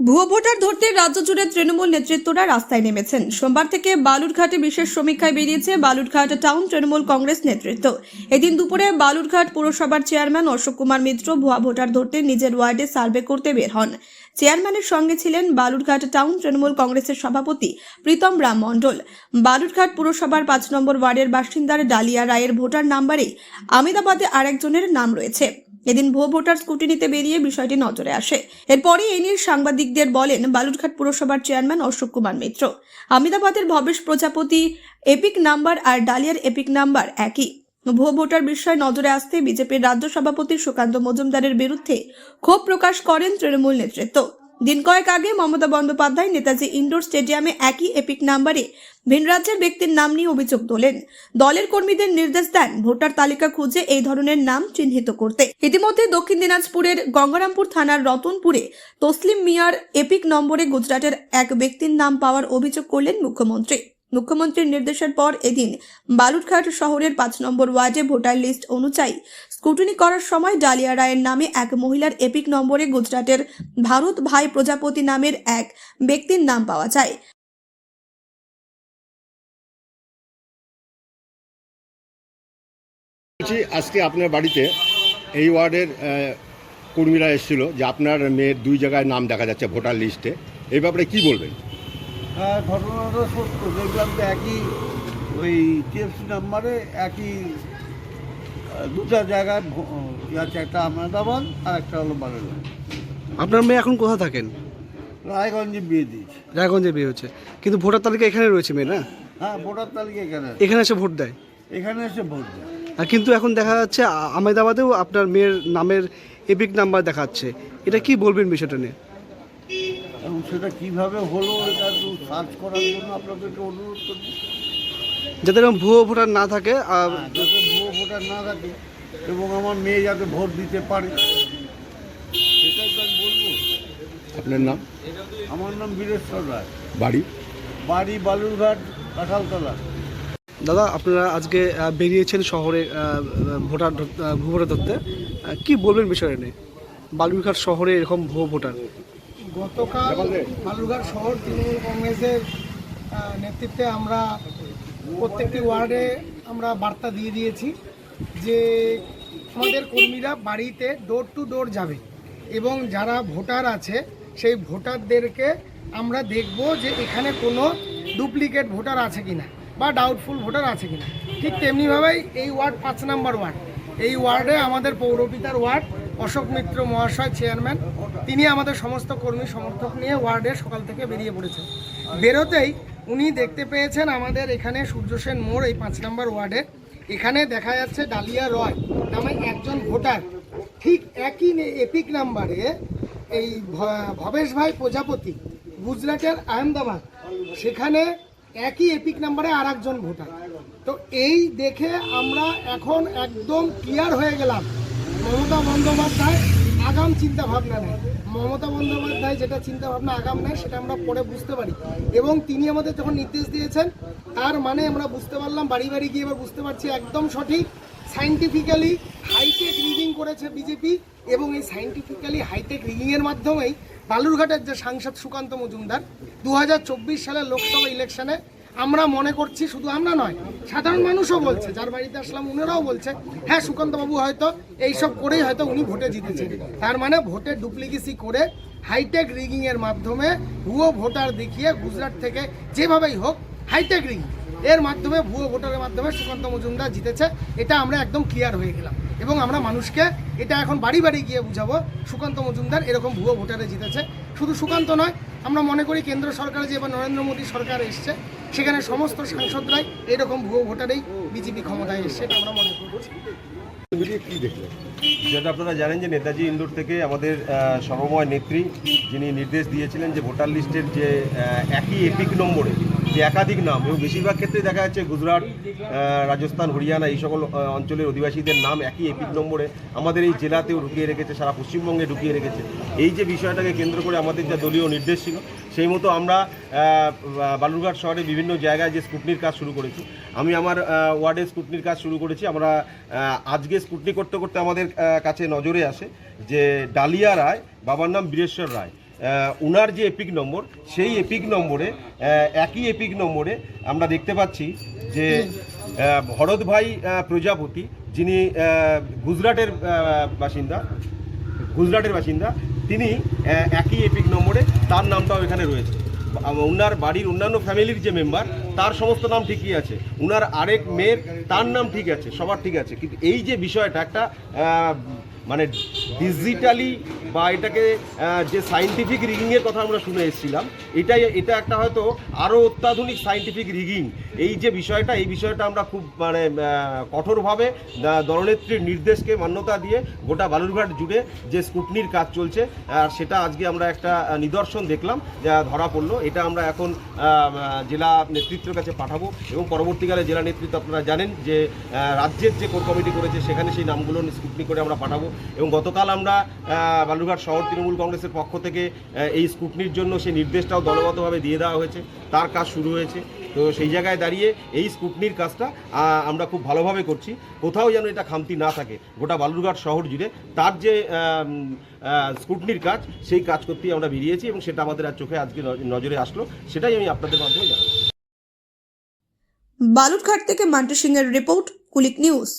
ভুয়ো ভোটার ধরতে রাজ্য জুড়ে তৃণমূল নেতৃত্বরা রাস্তায় নেমেছেন। সোমবার থেকে বালুরঘাটে বিশেষ সমীক্ষায় বেরিয়েছে বালুরঘাট টাউন তৃণমূল কংগ্রেস নেতৃত্ব। এদিন দুপুরে বালুরঘাট পুরসভার চেয়ারম্যান অশোক কুমার মিত্র ভুয়া ভোটার ধরতে নিজের ওয়ার্ডে সার্ভে করতে বের হন। চেয়ারম্যানের সঙ্গে ছিলেন বালুরঘাট টাউন তৃণমূল কংগ্রেসের সভাপতি প্রীতম রাম মণ্ডল। বালুরঘাট পুরসভার পাঁচ নম্বর ওয়ার্ডের বাসিন্দার ডালিয়া রায়ের ভোটার নাম্বারে আমেদাবাদে আরেকজনের নাম রয়েছে। এদিন ভো ভোটার স্কুটিনিতে বেরিয়ে বিষয়টি নজরে আসে। এরপরই এ নিয়ে সাংবাদিকদের বলেন বালুরঘাট পুরসভার চেয়ারম্যান অশোক কুমার মিত্র। আমিদাবাদের ভবেশ প্রজাপতি এপিক নাম্বার আর ডালিয়ার এপিক নাম্বার একই। ভো ভোটার বিষয় নজরে আসতে বিজেপির রাজ্য সভাপতি সুকান্ত মজুমদারের বিরুদ্ধে ক্ষোভ প্রকাশ করেন তৃণমূল নেতৃত্ব। দিন কয়েক আগে মমতা বন্দ্যোপাধ্যায় নেতাজি ইন্ডোর স্টেডিয়ামে একই এপিক নাম্বারে ভিনরাজ্যের ব্যক্তির নাম নিয়ে অভিযোগ তোলেন। দলের কর্মীদের নির্দেশ দেন ভোটার তালিকা খুঁজে এই ধরনের নাম চিহ্নিত করতে। ইতিমধ্যে দক্ষিণ দিনাজপুরের গঙ্গারামপুর থানার রতনপুরে তসলিম মিয়ার এপিক নম্বরে গুজরাটের এক ব্যক্তির নাম পাওয়ার অভিযোগ করলেন মুখ্যমন্ত্রী। মুখ্যমন্ত্রীর নির্দেশের পর এদিন বালুরঘাট শহরের পাঁচ নম্বর ওয়ার্ডে ভোটার লিস্ট অনুযায়ী স্কুটনি করার সময় ডালিয়া রায়ের নামে এক মহিলার এপিক নম্বরে গুজরাটের ভারত ভাই প্রজাপতি নামের এক ব্যক্তির নাম পাওয়া যায়। আজকে আপনার বাড়িতে এই ওয়ার্ডের কর্মীরা এসেছিল যে আপনার মেয়ের দুই জায়গায় নাম দেখা যাচ্ছে ভোটার লিস্টে। এই ব্যাপারে কি বলবেন? ঘটনাটা সত্য দেখলাম তো একই ওই টিএফসি নাম্বারে একই দুটা জায়গায় আছে একটা আহমেদাবাদ আর একটা হলো বারাইল আপনার মেয়ে এখন কোথায় থাকেন? রায়গঞ্জে বিয়ে দিয়েছে। রায়গঞ্জে বিয়ে হচ্ছে। কিন্তু ভোটার তালিকা এখানে রয়েছে মেয়ে না? হ্যাঁ ভোটার তালিকা এখানে আছে। এখানে এসে ভোট দেয়? এখানে এসে ভোট দেয়। আর কিন্তু এখন দেখা যাচ্ছে আ- আহমেদাবাদেও আপনার মেয়ের নামের এপিক নাম্বার দেখাচ্ছে। এটা কি বলবেন বিষয়টা নিয়ে? এবং সেটা কীভাবে হলো এটা একটু সার্চ করার জন্য আপনাদেরকে অনুরোধ করব। যাতে এরকম ভুয়ো ভোটার না থাকে আর হ্যাঁ, যাতে ভুয়ো ভোটার না থাকে এবং আমার মেয়ে যাতে ভোট দিতে পারে। সেটাই তো আমি বলব। আপনার নাম? আমার নাম বীরেশ্বর রায়। বাড়ি? বাড়ি বালুরঘাট কাঁঠালতলা। দাদা আপনারা আজকে বেরিয়েছেন শহরে ভোটার ভুয়ো ভোটার ধরতে। কি বলবেন বিষয়টা নিয়ে? বালুরঘাট শহরে এরকম ভুয়ো ভোটার। গতকাল বালুরঘাট শহর তৃণমূল কংগ্রেসের নেতৃত্বে আমরা প্রত্যেকটি ওয়ার্ডে আমরা বার্তা দিয়ে দিয়েছি যে আমাদের কর্মীরা বাড়িতে ডোর টু ডোর যাবে এবং যারা ভোটার আছে সেই ভোটারদেরকে আমরা দেখব যে এখানে কোনো ডুপ্লিকেট ভোটার আছে কিনা বা ডাউটফুল ভোটার আছে কিনা। ঠিক তেমনিভাবেই এই ওয়ার্ড পাঁচ নাম্বার ওয়ার্ড। এই ওয়ার্ডে আমাদের পৌরপিতার ওয়ার্ড অশোক মিত্র মহাশয় চেয়ারম্যান তিনি আমাদের সমস্ত কর্মী সমর্থক নিয়ে ওয়ার্ডে সকাল থেকে বেরিয়ে পড়েছেন। বেরোতেই উনি দেখতে পেয়েছেন আমাদের এখানে সূর্য সেন মোড়, এই পাঁচ নম্বর ওয়ার্ডে। এখানে দেখা যাচ্ছে ডালিয়া রয় নামে একজন ভোটার। ঠিক একই এপিক নাম্বারে এই ভবেশ ভাই প্রজাপতি, গুজরাটের আহমেদাবাদ। সেখানে একই এপিক নাম্বারে আর একজন ভোটার। তো এই দেখে আমরা এখন একদম ক্লিয়ার হয়ে গেলাম। মমতা বন্দ্যোপাধ্যায় আগাম চিন্তা ভাবনা নেয় মমতা বন্দ্যোপাধ্যায় যেটা চিন্তা ভাবনা আগাম নেয়, সেটা আমরা পরে বুঝতে পারি। এবং তিনি আমাদের যখন নির্দেশ দিয়েছেন, তার মানে আমরা বুঝতে পারলাম, বাড়ি বাড়ি গিয়ে এবার বুঝতে পারছি একদম সঠিক। সাইন্টিফিক্যালি হাইটেক রিডিং করেছে বিজেপি এবং এই সাইন্টিফিক্যালি হাইটেক রিডিংয়ের মাধ্যমেই বালুরঘাটের যে সাংসদ সুকান্ত মজুমদার দু হাজার চব্বিশ সালের লোকসভা ইলেকশনে আমরা মনে করছি শুধু আমরা নয়, সাধারণ মানুষও বলছে, যার বাড়িতে আসলাম উনারাও বলছে হ্যাঁ সুকান্ত বাবু হয়তো এইসব করেই হয়তো উনি ভোটে জিতেছেন। তার মানে ভোটে ডুপ্লিকেসি করে হাইটেক রিগিং এর মাধ্যমে ভুয়ো ভোটার দেখিয়ে গুজরাট থেকে যেভাবেই হোক হাইটেক রিগিং এর মাধ্যমে ভুয়ো ভোটারের মাধ্যমে সুকান্ত মজুমদার জিতেছে, এটা আমরা একদম ক্লিয়ার হয়ে গেলাম। এবং আমরা মানুষকে এটা এখন বাড়ি বাড়ি গিয়ে বুঝাবো, সুকান্ত মজুমদার এরকম ভুয়ো ভোটারে জিতেছে। শুধু সুকান্ত নয়, আমরা মনে করি কেন্দ্র সরকারে যে এবার নরেন্দ্র মোদী সরকার এসছে সেখানে সমস্ত সাংসদরাই এরকম ভুয়ো ভোটারেই বিজেপি ক্ষমতায় এসছে এটা আমরা মনে করছি কি দেখলেন? যেটা আপনারা জানেন যে নেতাজি ইন্দোর থেকে আমাদের সর্বময় নেত্রী যিনি নির্দেশ দিয়েছিলেন যে ভোটার লিস্টের যে একই এপিক নম্বরে যে একাধিক নাম এবং বেশিরভাগ ক্ষেত্রে দেখা যাচ্ছে গুজরাট রাজস্থান হরিয়ানা এই সকল অঞ্চলের অধিবাসীদের নাম একই এপিক নম্বরে আমাদের এই জেলাতেও ঢুকিয়ে রেখেছে সারা পশ্চিমবঙ্গে ঢুকিয়ে রেখেছে। এই যে বিষয়টাকে কেন্দ্র করে আমাদের যা দলীয় নির্দেশ ছিল সেই মতো আমরা বালুরঘাট শহরে বিভিন্ন জায়গায় যে স্কুটনির কাজ শুরু করেছি। আমি আমার ওয়ার্ডে স্কুটনির কাজ শুরু করেছি। আমরা আজকে স্কুটনি করতে করতে আমাদের কাছে নজরে আসে যে ডালিয়া রায়, বাবার নাম বীরেশ্বর রায় উনার যে এপিক নম্বর, সেই এপিক নম্বরে একই এপিক নম্বরে আমরা দেখতে পাচ্ছি যে ভরত ভাই প্রজাপতি, যিনি গুজরাটের বাসিন্দা গুজরাটের বাসিন্দা তিনি একই এপিক নম্বরে তার নামটাও এখানে রয়েছে। ওনার বাড়ির অন্যান্য ফ্যামিলির যে মেম্বার তার সমস্ত নাম ঠিকই আছে। ওনার আরেক মেয়ের, তার নাম ঠিক আছে, সবার ঠিক আছে। কিন্তু এই যে বিষয়টা, একটা মানে ডিজিটালি বা এটাকে যে সাইন্টিফিক রিগিংয়ের কথা আমরা শুনে এসেছিলাম, এটাই, এটা একটা হয়তো আরও অত্যাধুনিক সাইন্টিফিক রিগিং এই যে বিষয়টা, এই বিষয়টা আমরা খুব মানে কঠোরভাবে দলনেত্রীর নির্দেশকে মান্যতা দিয়ে গোটা বালুরঘাট জুড়ে যে স্কুটনির কাজ চলছে, আর সেটা আজকে আমরা একটা নিদর্শন দেখলাম, যা ধরা পড়ল। এটা আমরা এখন জেলা নেতৃত্বের কাছে পাঠাবো এবং পরবর্তীকালে জেলা নেতৃত্ব আপনারা জানেন যে রাজ্যের যে কোর কমিটি করেছে, সেখানে সেই নামগুলো স্কুটনি করে আমরা পাঠাবো। এবং গতকাল আমরা বালুরঘাট শহর তৃণমূল কংগ্রেসের পক্ষ থেকে এই স্কুটনির জন্য সেই নির্দেশটাও দলগতভাবে দিয়ে দেওয়া হয়েছে। তার কাজ শুরু হয়েছে। তো সেই জায়গায় দাঁড়িয়ে এই স্কুটনির কাজটা আমরা খুব ভালোভাবে করছি। কোথাও যেন এটা খামতি না থাকে। গোটা বালুরঘাট শহর জুড়ে তার যে স্কুটনির কাজ, সেই কাজ করতেই আমরা বেরিয়েছি এবং সেটা আমাদের আর চোখে আজকে নজরে আসলো। সেটাই আমি আপনাদের মাধ্যমে জানাব। বালুরঘাট থেকে মান্টু সিং এর রিপোর্ট, কুলিক নিউজ।